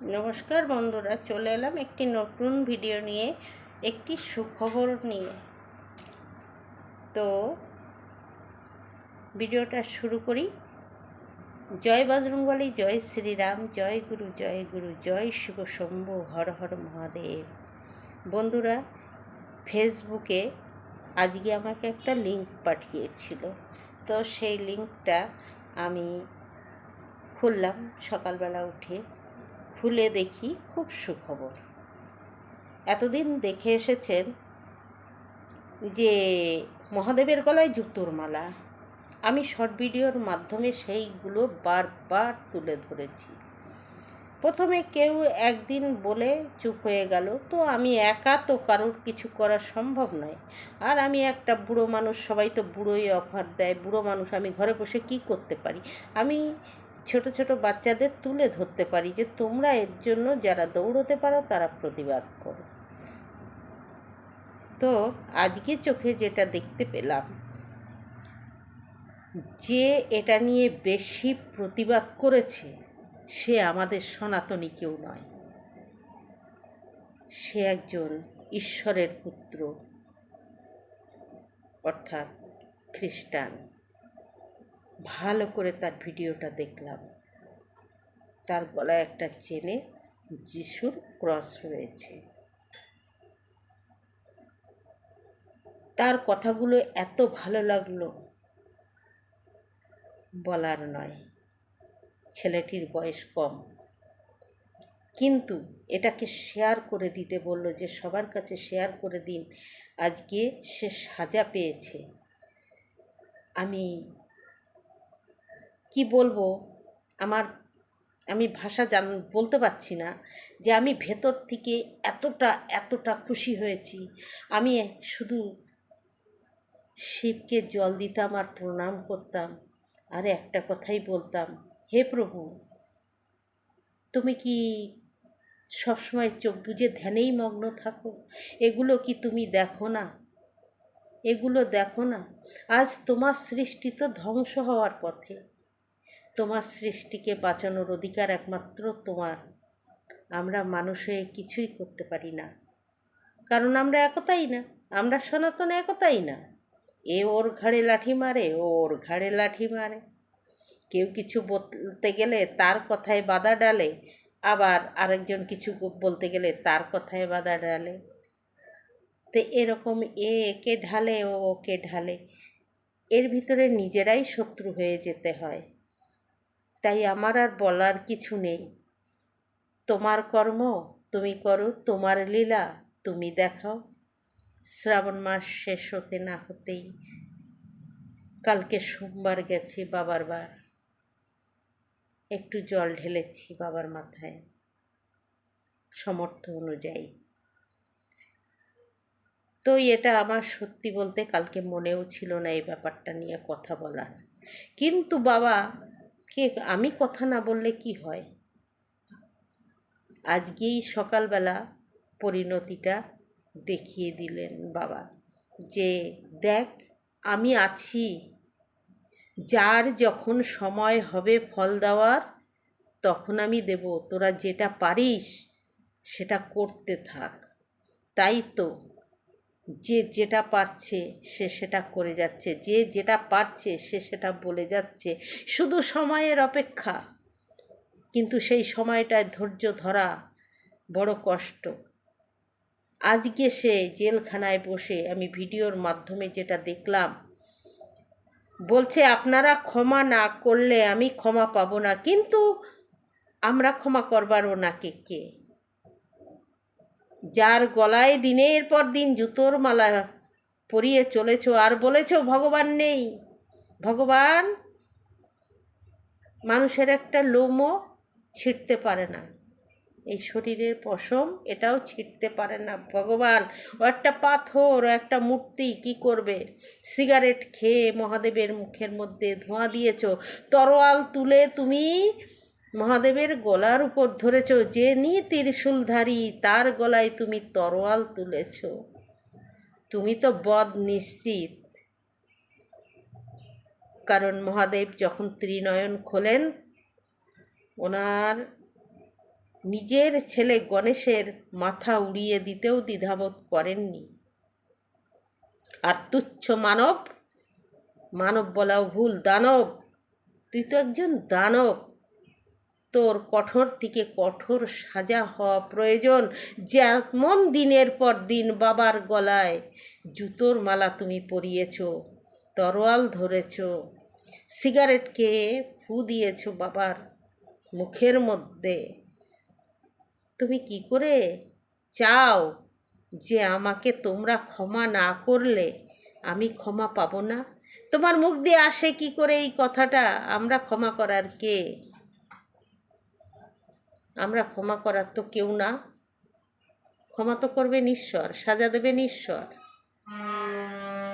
নমস্কার বন্ধুরা, চলে এলাম একটি নতুন ভিডিও নিয়ে, একটি সুখবর নিয়ে। তো ভিডিওটা শুরু করি। জয় বজরংবলী, জয় শ্রীরাম, জয় গুরু জয় গুরু, জয় শিব শম্ভু, হর হর মহাদেব। বন্ধুরা ফেসবুকে আজকে আমাকে একটা লিঙ্ক পাঠিয়েছিল। তো সেই লিঙ্কটা আমি খুললাম সকালবেলা উঠে। খুলে দেখি খুব সুখবর। এতদিন দেখে এসেছেন যে মহাদেবের গলায় জুতোর মালা। আমি শর্ট ভিডিওর মাধ্যমে সেইগুলো বারবার তুলে ধরেছি। প্রথমে কেউ একদিন বলে চুপ হয়ে গেল, তো আমি একা তো কারোর কিছু করা সম্ভব নয়। আর আমি একটা বুড়ো মানুষ, সবাই তো বুড়োই অফার দেয়, বুড়ো মানুষ, আমি ঘরে বসে কি করতে পারি? আমি ছোট ছোট বাচ্চাদের তুলে ধরতে পারি যে তোমরা এর জন্য যারা দৌড়তে পারো, তারা প্রতিবাদ করো। তো আজকে চোখে যেটা দেখতে পেলাম, যে এটা নিয়ে বেশি প্রতিবাদ করেছে সে আমাদের সনাতনী কেউ নয়। সে একজন ঈশ্বরের পুত্র, অর্থাৎ খ্রিস্টান। ভালো করে তার ভিডিওটা দেখলাম। তার গলায় একটা চেনে যিশুর ক্রস রয়েছে। তার কথাগুলো এত ভালো লাগল বলার নয়। ছেলেটির বয়স কম। কিন্তু এটাকে শেয়ার করে দিতে বলল যে, সবার কাছে শেয়ার করে দিন। আজকে সে সাজা পেয়েছে। আমি কি বলব? আমার, আমি ভাষা জান, বলতে পারছি না যে আমি ভেতর থেকে এতটা এতটা খুশি হয়েছি। আমি শুধু শিবকে জল দিতাম আর প্রণাম করতাম আর একটা কথাই বলতাম, হে প্রভু, তুমি কি সবসময় চোখ বুঝে ধ্যানেই মগ্ন থাকো? এগুলো কি তুমি দেখো না? এগুলো দেখো না? আজ তোমার সৃষ্টি তো ধ্বংস হওয়ার পথে। তোমার সৃষ্টিকে বাঁচানোর অধিকার একমাত্র তোমার। আমরা মানুষ কিছুই করতে পারি না। কারণ আমরা একতাই না, আমরা সনাতন একতাই না। এ ওর ঘাড়ে লাঠি মারে, ও ওর ঘাড়ে লাঠি মারে। কেউ কিছু বলতে গেলে তার কথায় বাধা ডালে, আবার আরেকজন কিছু বলতে গেলে তার কথায় বাধা ডালে। তো এরকম এ একে ঢালে, ও ওকে ঢালে, এর ভিতরে নিজেরাই শত্রু হয়ে যেতে হয়। তাই আমার আর বলার কিছু নেই। তোমার কর্ম তুমি করো, তোমার লীলা তুমি দেখাও। শ্রাবণ মাস শেষ হতে না হতেই কালকে সোমবার গেছি বাবার বার। একটু জল ঢেলেছি বাবার মাথায় সমর্থ অনুযায়ী। তো এটা আমার সত্যি বলতে কালকে মনেও ছিল না এই ব্যাপারটা নিয়ে কথা বলার। কিন্তু বাবা কে, আমি কথা না বললে কি হয়? আজকেই সকালবেলা পরিণতিটা দেখিয়ে দিলেন বাবা যে, দেখ, আমি আছি। যার যখন সময় হবে ফল দেওয়ার, তখন আমি দেব। তোরা যেটা পারিস, সেটা করতে থাক। তাই তো যে যেটা পারছে সে সেটা করে যাচ্ছে, যে যেটা পারছে সে সেটা বলে যাচ্ছে। শুধু সময়ের অপেক্ষা, কিন্তু সেই সময়টায় ধৈর্য ধরা বড় কষ্ট। আজকে সে জেলখানায় বসে আমি ভিডিওর মাধ্যমে যেটা দেখলাম, বলছে, আপনারা ক্ষমা না করলে আমি ক্ষমা পাবো না, কিন্তু আমরা ক্ষমা করবারও না কে কে? যার গলায় দিনের পর দিন জুতোর মালা পরিয়ে চলেছ আর বলেছ, ভগবান নেই। ভগবান মানুষের একটা লোমও ছিটতে পারে না। এই শরীরের পশম এটাও ছিটতে পারে না। ভগবান, ও একটা পাথর, ও একটা মূর্তি, কি করবে? সিগারেট খেয়ে মহাদেবের মুখের মধ্যে ধোঁয়া দিয়েছ। তরোয়াল তুলে তুমি মহাদেবের গলার উপর ধরেছ, যে নি ত্রিশূলধারী তার গলায় তুমি তরোয়াল তুলেছ। তুমি তো বদ নিশ্চিত। কারণ মহাদেব যখন ত্রিনয়ন খোলেন, ওনার নিজের ছেলে গণেশের মাথা উড়িয়ে দিতেও দ্বিধাবোধ করেননি। আর তুচ্ছ মানব মানব বলাও ভুল। দানব, তুই তো একজন দানব। তোর কঠোর থেকে কঠোর সাজা হওয়া প্রয়োজন। যেমন দিনের পর দিন বাবার গলায়। জুতোর মালা তুমি পরিয়েছ, তরোয়াল ধরেছ, সিগারেট খেয়ে ফু দিয়েছ বাবার মুখের মধ্যে। তুমি কি করে চাও যে আমাকে তোমরা ক্ষমা না করলে? আমি ক্ষমা পাবো না। তোমার মুখ দিয়ে আসে কি করে এই কথাটা? আমরা ক্ষমা করার কে? আমরা ক্ষমা করার তো কেউ না। ক্ষমা তো করবেন ঈশ্বর, সাজা দেবেন ঈশ্বর।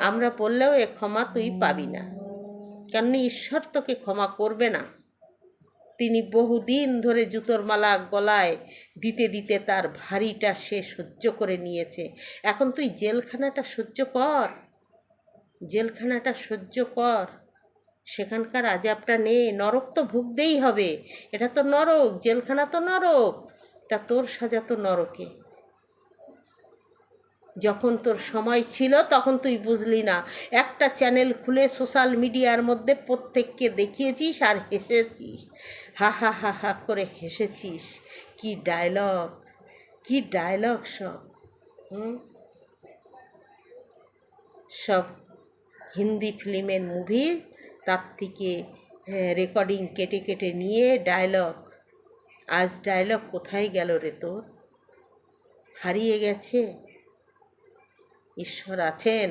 আমরা বললেও এ ক্ষমা তুই পাবি না। কেন ঈশ্বর তোকে ক্ষমা করবে না। তিনি বহুদিন ধরে জুতোর মালা গলায় দিতে দিতে তার ভারীটা সে সহ্য করে নিয়েছে। এখন তুই জেলখানাটা সহ্য কর। জেলখানাটা সহ্য কর। সেখানকার আজাবটা নে, নরক তো ভুগতেই হবে। এটা তো নরক, জেলখানা তো নরক। তা তোর সাজা তো নরকে। যখন তোর সময় ছিল তখন তুই বুঝলি না। একটা চ্যানেল খুলে সোশ্যাল মিডিয়ার মধ্যে প্রত্যেককে দেখিয়েছিস আর হেসেছিস। হা হা হা হা করে হেসেছিস। কি ডায়লগ কি ডায়লগ সব, হুম? সব হিন্দি ফিল্মের মুভি তার থেকে রেকর্ডিং কেটে কেটে নিয়ে ডায়লগ আজ ডায়লগ কোথায় গেল রে তোর? হারিয়ে গেছে? ঈশ্বর আছেন?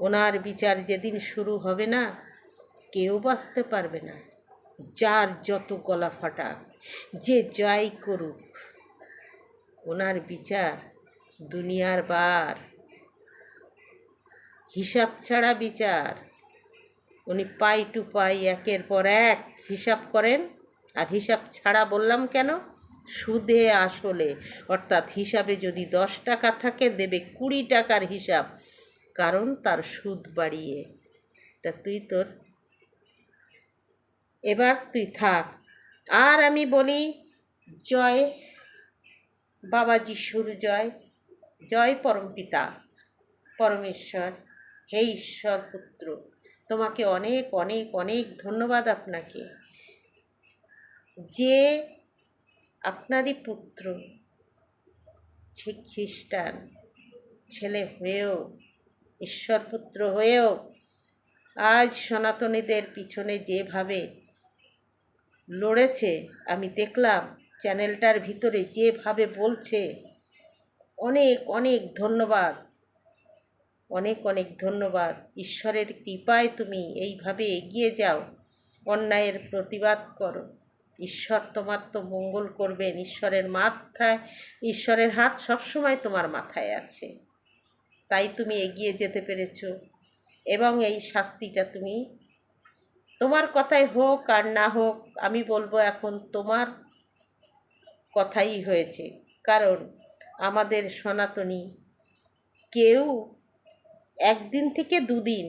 ওনার বিচার যেদিন শুরু হবে না, কেউ বাঁচতে পারবে না। যার যত গলা ফাটাক, যে জয় করুক, ওনার বিচার দুনিয়ার বার। হিসাব ছাড়া বিচার উনি পাই টু পাই, একের পর এক হিসাব করেন। আর হিসাব ছাড়া বললাম কেন? সুদে আসলে। অর্থাৎ হিসাবে যদি দশ টাকা থাকে, দেবে কুড়ি টাকার হিসাব। কারণ তার সুদ বাড়িয়ে। তা তুই তোর এবার তুই থাক। আর আমি বলি, জয় বাবা যিশুর জয় জয় পরমপিতা পরমেশ্বর, হে ঈশ্বর পুত্র তোমাকে অনেক অনেক অনেক ধন্যবাদ আপনাকে। যে আপনারই পুত্র, সে খ্রিস্টান ছেলে হয়েও, ঈশ্বরপুত্র হয়েও, আজ সনাতনীদের পিছনে যেভাবে লড়েছে, আমি দেখলাম চ্যানেলটার ভিতরে যেভাবে বলছে, অনেক অনেক ধন্যবাদ। অনেক অনেক ধন্যবাদ। ঈশ্বরের কৃপায় তুমি এইভাবে এগিয়ে যাও। অন্যায়ের প্রতিবাদ করো। ঈশ্বর তোমার তো মঙ্গল করবেন। ঈশ্বরের মাথায় ঈশ্বরের হাত সবসময় তোমার মাথায় আছে। তাই তুমি এগিয়ে যেতে পেরেছ। এবং এই শাস্তিটা তুমি তোমার কথাই হোক আর না হোক, আমি বলব এখন তোমার কথাই হয়েছে। কারণ আমাদের সনাতনী কেউ একদিন থেকে দুদিন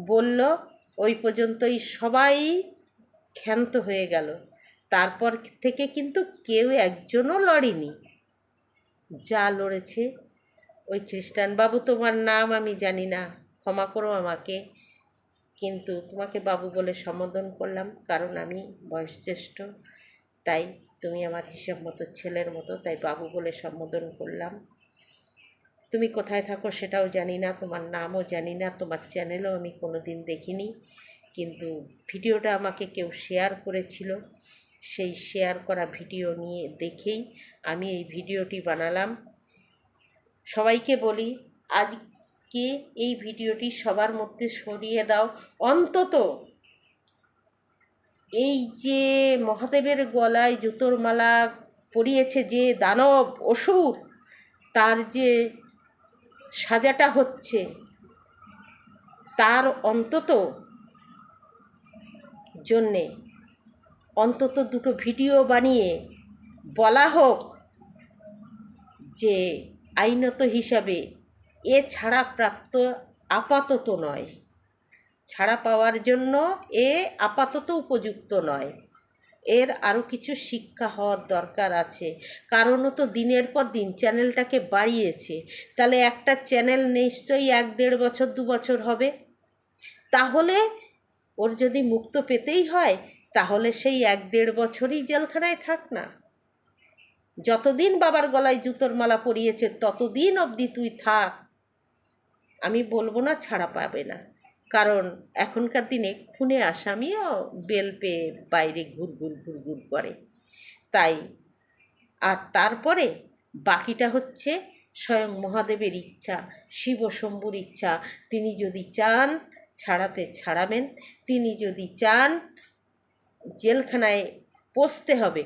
বলল, ওই পর্যন্তই সবাই ক্ষান্ত হয়ে গেল। তারপর থেকে কিন্তু কেউ একজনও লড়েনি। যা লড়েছে ওই খ্রিস্টান বাবু তোমার নাম আমি জানি না, ক্ষমা করো আমাকে। কিন্তু তোমাকে বাবু বলে সম্বোধন করলাম, কারণ আমি বয়োজ্যেষ্ঠ, তাই তুমি আমার হিসাব মতো ছেলের মতো, তাই বাবু বলে সম্বোধন করলাম। তুমি কোথায় থাকো সেটাও জানি না, তোমার নামও জানি না, তোমার চ্যানেলও আমি কোনো দিন দেখিনি। কিন্তু ভিডিওটা আমাকে কেউ শেয়ার করেছিল, সেই শেয়ার করা ভিডিও নিয়ে দেখেই আমি এই ভিডিওটি বানালাম। সবাইকে বলি, আজকে এই ভিডিওটি সবার মধ্যে সরিয়ে দাও। অন্তত এই যে মহাদেবের গলায় জুতোর মালা পরিয়েছে যে দানব অসুর, তার যে সাজাটা হচ্ছে। তার অন্তত জন্যে অন্তত দুটো ভিডিও বানিয়ে বলা হোক যে আইনত হিসাবে এ ছাড়া প্রাপ্ত আপাতত নয়। ছাড়া পাওয়ার জন্য এ আপাতত উপযুক্ত নয়। এর আরও কিছু শিক্ষা হওয়ার দরকার আছে। কারণও তো দিনের পর দিন চ্যানেলটাকে বাড়িয়েছে। তাহলে একটা চ্যানেল নিশ্চয়ই এক দেড় বছর, দু বছর হবে। তাহলে ওর যদি মুক্ত পেতেই হয়, তাহলে সেই এক দেড় বছরই জেলখানায় থাক না। যতদিন বাবার গলায় জুতোর মালা পরিয়েছে, ততদিন অবধি তুই থাক। আমি বলব না ছাড়া পাবে না। কারণ এখনকার দিনে খুনে আসামিও বেল পেয়ে বাইরে ঘুরঘুর ঘুরঘুর করে। তাই আর তারপরে বাকিটা হচ্ছে স্বয়ং মহাদেবের ইচ্ছা, শিব শম্ভুর ইচ্ছা। তিনি যদি চান ছাড়াতে ছাড়াবেন, তিনি যদি চান জেলখানায় পোষতে হবে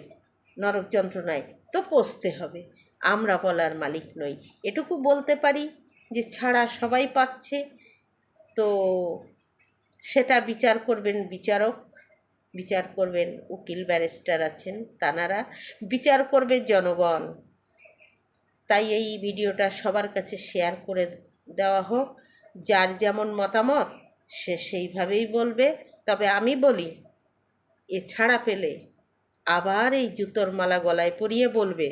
নরক যন্ত্রণায় তো পোষতে হবে। আমরা বলার মালিক নই। এটুকু বলতে পারি যে ছাড়া সবাই পাচ্ছে। তো সেটা বিচার করবেন বিচারক, বিচার করবেন উকিল ব্যারিস্টার আছেন তানারা, বিচার করবে জনগণ। তাই এই ভিডিওটা সবার কাছে শেয়ার করে দেওয়া হোক, যার যেমন মতামত সে সেইভাবেই বলবে। তবে আমি বলি, এ ছাড়া পেলে আবার এই জুতোর মালা গলায় পরিয়ে বলবে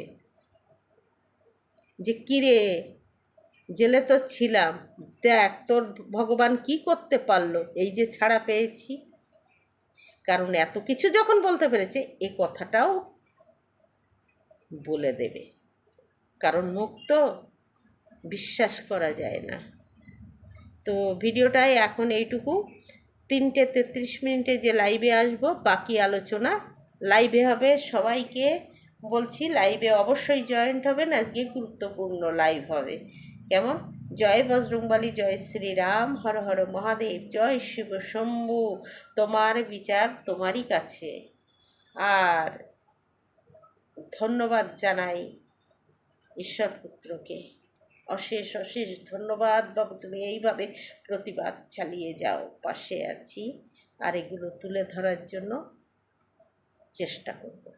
যে, কিরে জেলে তো ছিলাম। দেখ, তোর ভগবান কি করতে পারল? এই যে ছাড়া পেয়েছি। কারণ এত কিছু যখন বলতে পেরেছে, এ কথাটাও বলে দেবে। কারণ মুখ তো বিশ্বাস করা যায় না। তো ভিডিওটায় এখন এইটুকু। তিনটে তেত্রিশ মিনিটে যে লাইভে আসব, বাকি আলোচনা লাইভে হবে। সবাইকে বলছি লাইভে অবশ্যই জয়েন্ট হবেন। আজকে গুরুত্বপূর্ণ লাইভ হবে। কেমন? জয় বজরংবলী, জয় শ্রীরাম, হর হর মহাদেব, জয় শিব শম্ভু। তোমার বিচার তোমারই কাছে। আর ধন্যবাদ জানাই ঈশ্বর পুত্রকে। অশেষ অশেষ ধন্যবাদ বাবু, তুমি এইভাবে প্রতিবাদ চালিয়ে যাও। পাশে আছি। আর এগুলো তুলে ধরার জন্য চেষ্টা করব।